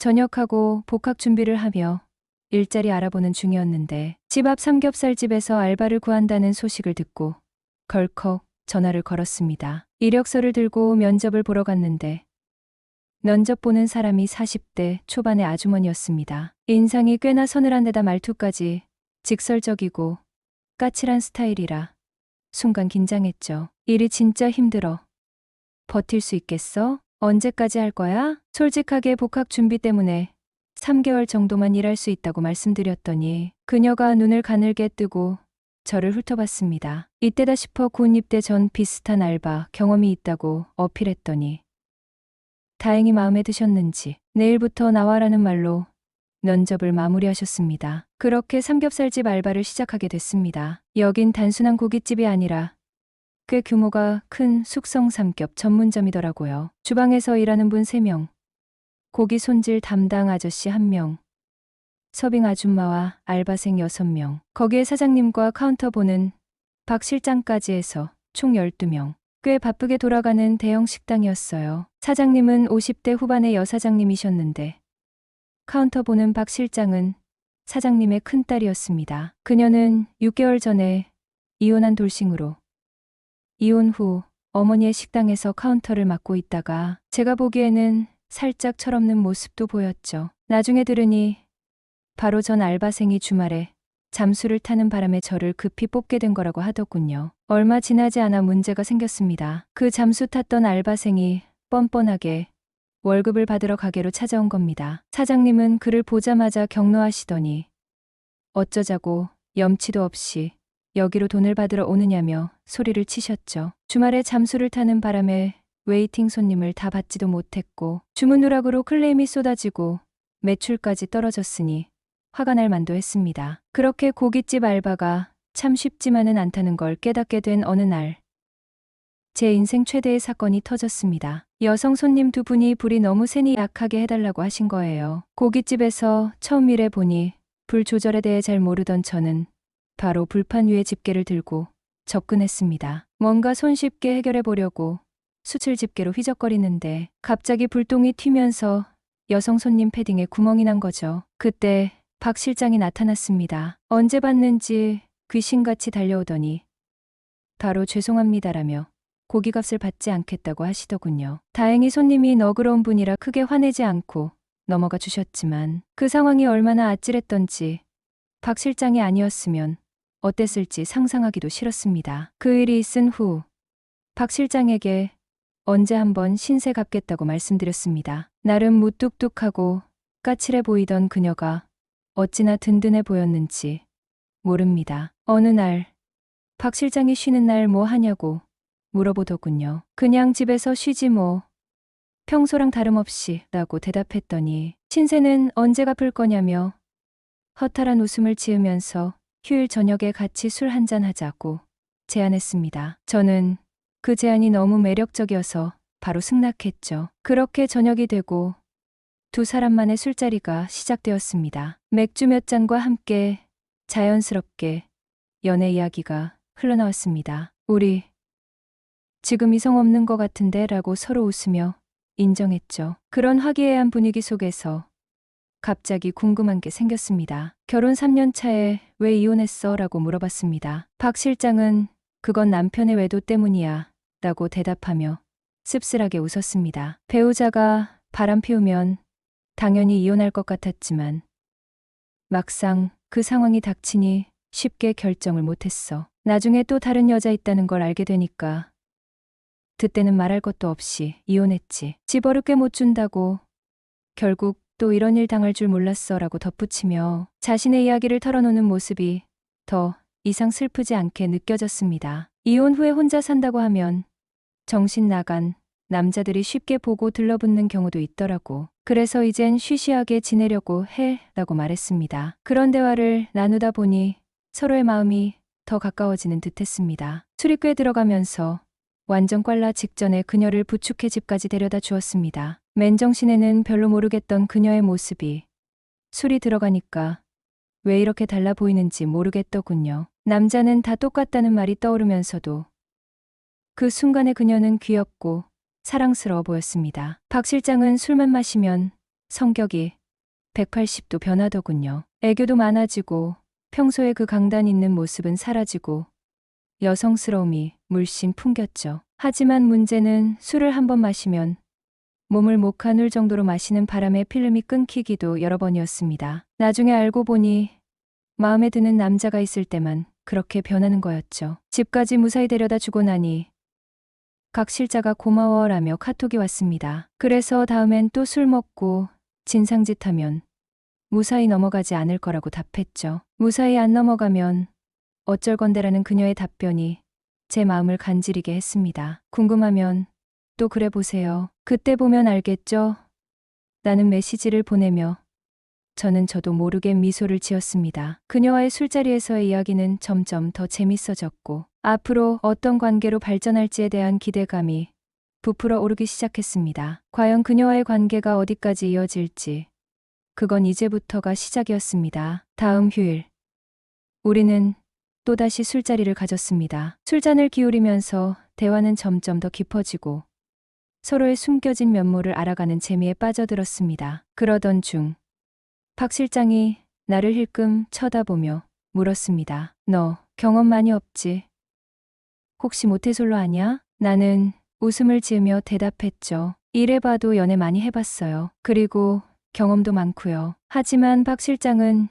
전역하고 복학 준비를 하며 일자리 알아보는 중이었는데 집 앞 삼겹살집에서 알바를 구한다는 소식을 듣고 걸컥 전화를 걸었습니다. 이력서를 들고 면접을 보러 갔는데 면접 보는 사람이 40대 초반의 아주머니였습니다. 인상이 꽤나 서늘한 데다 말투까지 직설적이고 까칠한 스타일이라 순간 긴장했죠. 일이 진짜 힘들어. 버틸 수 있겠어? 언제까지 할 거야? 솔직하게 복학 준비 때문에 3개월 정도만 일할 수 있다고 말씀드렸더니 그녀가 눈을 가늘게 뜨고 저를 훑어봤습니다. 이때다 싶어 군 입대 전 비슷한 알바 경험이 있다고 어필했더니 다행히 마음에 드셨는지 내일부터 나와라는 말로 면접을 마무리하셨습니다. 그렇게 삼겹살집 알바를 시작하게 됐습니다. 여긴 단순한 고깃집이 아니라 꽤 규모가 큰 숙성 삼겹 전문점이더라고요. 주방에서 일하는 분 3명, 고기 손질 담당 아저씨 1명, 서빙 아줌마와 알바생 6명, 거기에 사장님과 카운터 보는 박 실장까지 해서 총 12명. 꽤 바쁘게 돌아가는 대형 식당이었어요. 사장님은 50대 후반의 여사장님이셨는데 카운터 보는 박 실장은 사장님의 큰딸이었습니다. 그녀는 6개월 전에 이혼한 돌싱으로 이혼 후 어머니의 식당에서 카운터를 맡고 있다가 제가 보기에는 살짝 철없는 모습도 보였죠. 나중에 들으니 바로 전 알바생이 주말에 잠수를 타는 바람에 저를 급히 뽑게 된 거라고 하더군요. 얼마 지나지 않아 문제가 생겼습니다. 그 잠수 탔던 알바생이 뻔뻔하게 월급을 받으러 가게로 찾아온 겁니다. 사장님은 그를 보자마자 경로하시더니 어쩌자고 염치도 없이 여기로 돈을 받으러 오느냐며 소리를 치셨죠. 주말에 잠수를 타는 바람에 웨이팅 손님을 다 받지도 못했고 주문 누락으로 클레임이 쏟아지고 매출까지 떨어졌으니 화가 날 만도 했습니다. 그렇게 고깃집 알바가 참 쉽지만은 않다는 걸 깨닫게 된 어느 날. 제 인생 최대의 사건이 터졌습니다. 여성 손님 두 분이 불이 너무 세니 약하게 해달라고 하신 거예요. 고깃집에서 처음 일해 보니 불 조절에 대해 잘 모르던 저는 바로 불판 위에 집게를 들고 접근했습니다. 뭔가 손쉽게 해결해 보려고 수칠 집게로 휘적거리는데 갑자기 불똥이 튀면서 여성 손님 패딩에 구멍이 난 거죠. 그때 박 실장이 나타났습니다. 언제 봤는지 귀신같이 달려오더니 바로 죄송합니다라며 고기값을 받지 않겠다고 하시더군요. 다행히 손님이 너그러운 분이라 크게 화내지 않고 넘어가 주셨지만 그 상황이 얼마나 아찔했던지 박 실장이 아니었으면 어땠을지 상상하기도 싫었습니다. 그 일이 있은 후 박 실장에게 언제 한번 신세 갚겠다고 말씀드렸습니다. 나름 무뚝뚝하고 까칠해 보이던 그녀가 어찌나 든든해 보였는지 모릅니다. 어느 날, 박 실장이 쉬는 날 뭐 하냐고 물어보더군요. 그냥 집에서 쉬지 뭐. 평소랑 다름없이 라고 대답했더니 신세는 언제 갚을 거냐며 허탈한 웃음을 지으면서 휴일 저녁에 같이 술 한잔 하자고 제안했습니다. 저는 그 제안이 너무 매력적이어서 바로 승낙했죠. 그렇게 저녁이 되고 두 사람만의 술자리가 시작되었습니다. 맥주 몇 잔과 함께 자연스럽게 연애 이야기가 흘러나왔습니다. 우리 지금 이성 없는 것 같은데 라고 서로 웃으며 인정했죠. 그런 화기애애한 분위기 속에서 갑자기 궁금한 게 생겼습니다. 결혼 3년 차에 왜 이혼했어? 라고 물어봤습니다. 박 실장은 그건 남편의 외도 때문이야 라고 대답하며 씁쓸하게 웃었습니다. 배우자가 바람 피우면 당연히 이혼할 것 같았지만 막상 그 상황이 닥치니 쉽게 결정을 못했어. 나중에 또 다른 여자 있다는 걸 알게 되니까 그때는 말할 것도 없이 이혼했지. 집 어렵게 못 준다고 결국 또 이런 일 당할 줄 몰랐어 라고 덧붙이며 자신의 이야기를 털어놓는 모습이 더 이상 슬프지 않게 느껴졌습니다. 이혼 후에 혼자 산다고 하면 정신 나간 남자들이 쉽게 보고 들러붙는 경우도 있더라고. 그래서 이젠 쉬쉬하게 지내려고 해 라고 말했습니다. 그런 대화를 나누다 보니 서로의 마음이 더 가까워지는 듯 했습니다. 꽤 들어가면서 완전 꽐라 직전에 그녀를 부축해 집까지 데려다 주었습니다. 맨정신에는 별로 모르겠던 그녀의 모습이 술이 들어가니까 왜 이렇게 달라 보이는지 모르겠더군요. 남자는 다 똑같다는 말이 떠오르면서도 그 순간에 그녀는 귀엽고 사랑스러워 보였습니다. 박 실장은 술만 마시면 성격이 180도 변하더군요. 애교도 많아지고 평소에 그 강단 있는 모습은 사라지고 여성스러움이 물씬 풍겼죠. 하지만 문제는 술을 한 번 마시면 몸을 못 가눌 정도로 마시는 바람에 필름이 끊기기도 여러 번이었습니다. 나중에 알고 보니 마음에 드는 남자가 있을 때만 그렇게 변하는 거였죠. 집까지 무사히 데려다 주고 나니 각 실자가 고마워라며 카톡이 왔습니다. 그래서 다음엔 또 술 먹고 진상짓 하면 무사히 넘어가지 않을 거라고 답했죠. 무사히 안 넘어가면 어쩔 건데라는 그녀의 답변이 제 마음을 간지리게 했습니다. 궁금하면 또 그래 보세요. 그때 보면 알겠죠? 나는 메시지를 보내며 저는 저도 모르게 미소를 지었습니다. 그녀와의 술자리에서의 이야기는 점점 더 재밌어졌고 앞으로 어떤 관계로 발전할지에 대한 기대감이 부풀어 오르기 시작했습니다. 과연 그녀와의 관계가 어디까지 이어질지 그건 이제부터가 시작이었습니다. 다음 휴일 우리는 또다시 술자리를 가졌습니다. 술잔을 기울이면서 대화는 점점 더 깊어지고 서로의 숨겨진 면모를 알아가는 재미에 빠져들었습니다. 그러던 중 박 실장이 나를 힐끔 쳐다보며 물었습니다. 너 경험 많이 없지? 혹시 모태솔로 아냐? 나는 웃음을 지으며 대답했죠. 이래봐도 연애 많이 해봤어요. 그리고 경험도 많고요. 하지만 박 실장은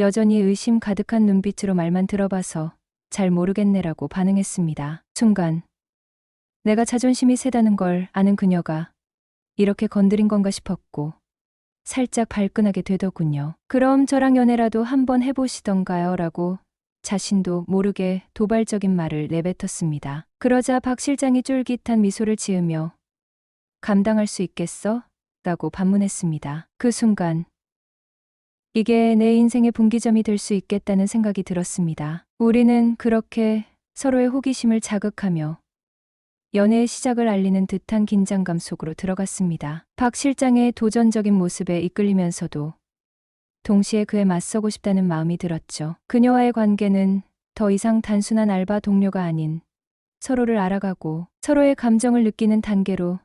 여전히 의심 가득한 눈빛으로 말만 들어봐서 잘 모르겠네라고 반응했습니다. 순간 내가 자존심이 세다는 걸 아는 그녀가 이렇게 건드린 건가 싶었고 살짝 발끈하게 되더군요. 그럼 저랑 연애라도 한번 해보시던가요? 라고 자신도 모르게 도발적인 말을 내뱉었습니다. 그러자 박 실장이 쫄깃한 미소를 지으며 감당할 수 있겠어? 라고 반문했습니다. 그 순간 이게 내 인생의 분기점이 될 수 있겠다는 생각이 들었습니다. 우리는 그렇게 서로의 호기심을 자극하며 연애의 시작을 알리는 듯한 긴장감 속으로 들어갔습니다. 박 실장의 도전적인 모습에 이끌리면서도 동시에 그에 맞서고 싶다는 마음이 들었죠. 그녀와의 관계는 더 이상 단순한 알바 동료가 아닌 서로를 알아가고 서로의 감정을 느끼는 단계로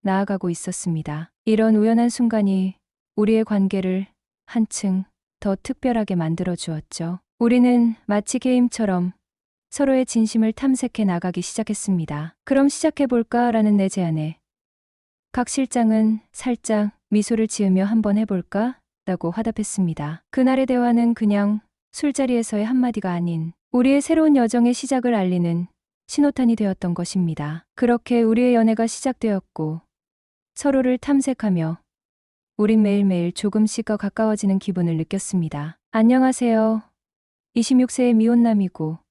나아가고 있었습니다. 이런 우연한 순간이 우리의 관계를 한층 더 특별하게 만들어 주었죠. 우리는 마치 게임처럼 서로의 진심을 탐색해 나가기 시작했습니다. 그럼 시작해볼까 라는 내 제안에 각 실장은 살짝 미소를 지으며 한번 해볼까? 라고 화답했습니다. 그날의 대화는 그냥 술자리에서의 한마디가 아닌 우리의 새로운 여정의 시작을 알리는 신호탄이 되었던 것입니다. 그렇게 우리의 연애가 시작되었고 서로를 탐색하며 우린 매일매일 조금씩 더 가까워지는 기분을 느꼈습니다. 안녕하세요. 26세의 미혼남이고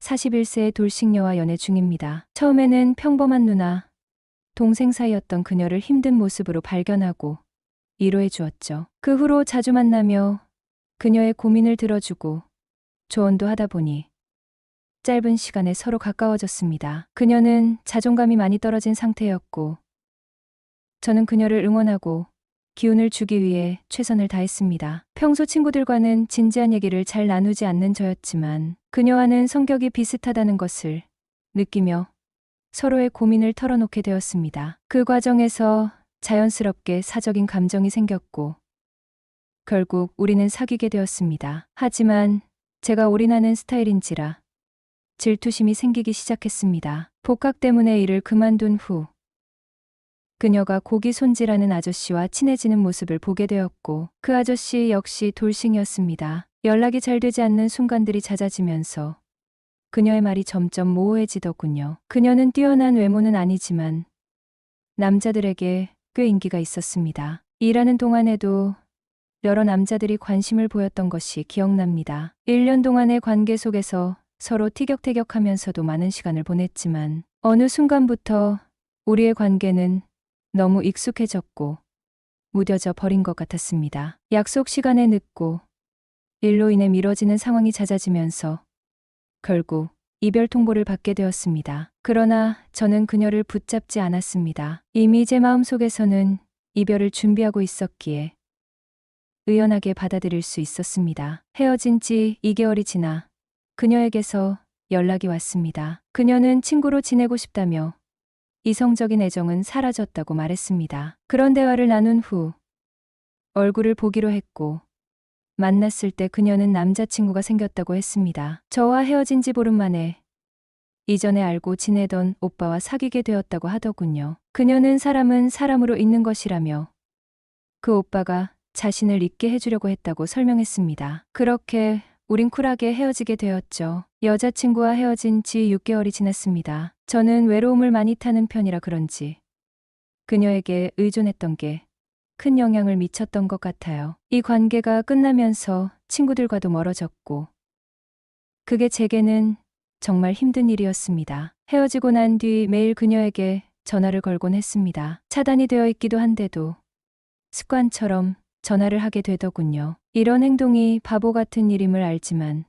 41세의 돌싱녀와 연애 중입니다. 처음에는 평범한 누나, 동생 사이였던 그녀를 힘든 모습으로 발견하고 위로해 주었죠. 그 후로 자주 만나며 그녀의 고민을 들어주고 조언도 하다 보니 짧은 시간에 서로 가까워졌습니다. 그녀는 자존감이 많이 떨어진 상태였고 저는 그녀를 응원하고 기운을 주기 위해 최선을 다했습니다. 평소 친구들과는 진지한 얘기를 잘 나누지 않는 저였지만 그녀와는 성격이 비슷하다는 것을 느끼며 서로의 고민을 털어놓게 되었습니다. 그 과정에서 자연스럽게 사적인 감정이 생겼고 결국 우리는 사귀게 되었습니다. 하지만 제가 올인하는 스타일인지라 질투심이 생기기 시작했습니다. 복학 때문에 일을 그만둔 후 그녀가 고기 손질하는 아저씨와 친해지는 모습을 보게 되었고 그 아저씨 역시 돌싱이었습니다. 연락이 잘 되지 않는 순간들이 잦아지면서 그녀의 말이 점점 모호해지더군요. 그녀는 뛰어난 외모는 아니지만 남자들에게 꽤 인기가 있었습니다. 일하는 동안에도 여러 남자들이 관심을 보였던 것이 기억납니다. 1년 동안의 관계 속에서 서로 티격태격하면서도 많은 시간을 보냈지만 어느 순간부터 우리의 관계는 너무 익숙해졌고 무뎌져 버린 것 같았습니다. 약속 시간에 늦고 일로 인해 미뤄지는 상황이 잦아지면서 결국 이별 통보를 받게 되었습니다. 그러나 저는 그녀를 붙잡지 않았습니다. 이미 제 마음속에서는 이별을 준비하고 있었기에 의연하게 받아들일 수 있었습니다. 헤어진 지 2개월이 지나 그녀에게서 연락이 왔습니다. 그녀는 친구로 지내고 싶다며 이성적인 애정은 사라졌다고 말했습니다. 그런 대화를 나눈 후 얼굴을 보기로 했고, 만났을 때 그녀는 남자친구가 생겼다고 했습니다. 저와 헤어진 지 보름 만에 이전에 알고 지내던 오빠와 사귀게 되었다고 하더군요. 그녀는 사람은 사람으로 있는 것이라며 그 오빠가 자신을 잊게 해주려고 했다고 설명했습니다. 그렇게 우린 쿨하게 헤어지게 되었죠. 여자친구와 헤어진 지 6개월이 지났습니다. 저는 외로움을 많이 타는 편이라 그런지 그녀에게 의존했던 게 큰 영향을 미쳤던 것 같아요. 이 관계가 끝나면서 친구들과도 멀어졌고 그게 제게는 정말 힘든 일이었습니다. 헤어지고 난 뒤 매일 그녀에게 전화를 걸곤 했습니다. 차단이 되어 있기도 한데도 습관처럼 전화를 하게 되더군요. 이런 행동이 바보 같은 일임을 알지만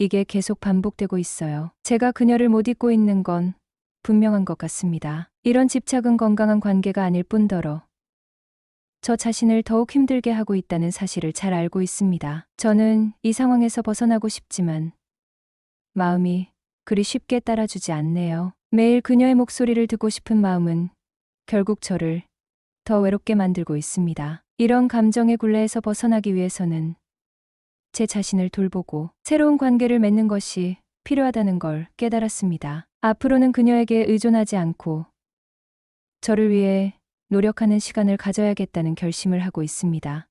이게 계속 반복되고 있어요. 제가 그녀를 못 잊고 있는 건 분명한 것 같습니다. 이런 집착은 건강한 관계가 아닐 뿐더러 저 자신을 더욱 힘들게 하고 있다는 사실을 잘 알고 있습니다. 저는 이 상황에서 벗어나고 싶지만 마음이 그리 쉽게 따라주지 않네요. 매일 그녀의 목소리를 듣고 싶은 마음은 결국 저를 더 외롭게 만들고 있습니다. 이런 감정의 굴레에서 벗어나기 위해서는 제 자신을 돌보고 새로운 관계를 맺는 것이 필요하다는 걸 깨달았습니다. 앞으로는 그녀에게 의존하지 않고 저를 위해 노력하는 시간을 가져야겠다는 결심을 하고 있습니다.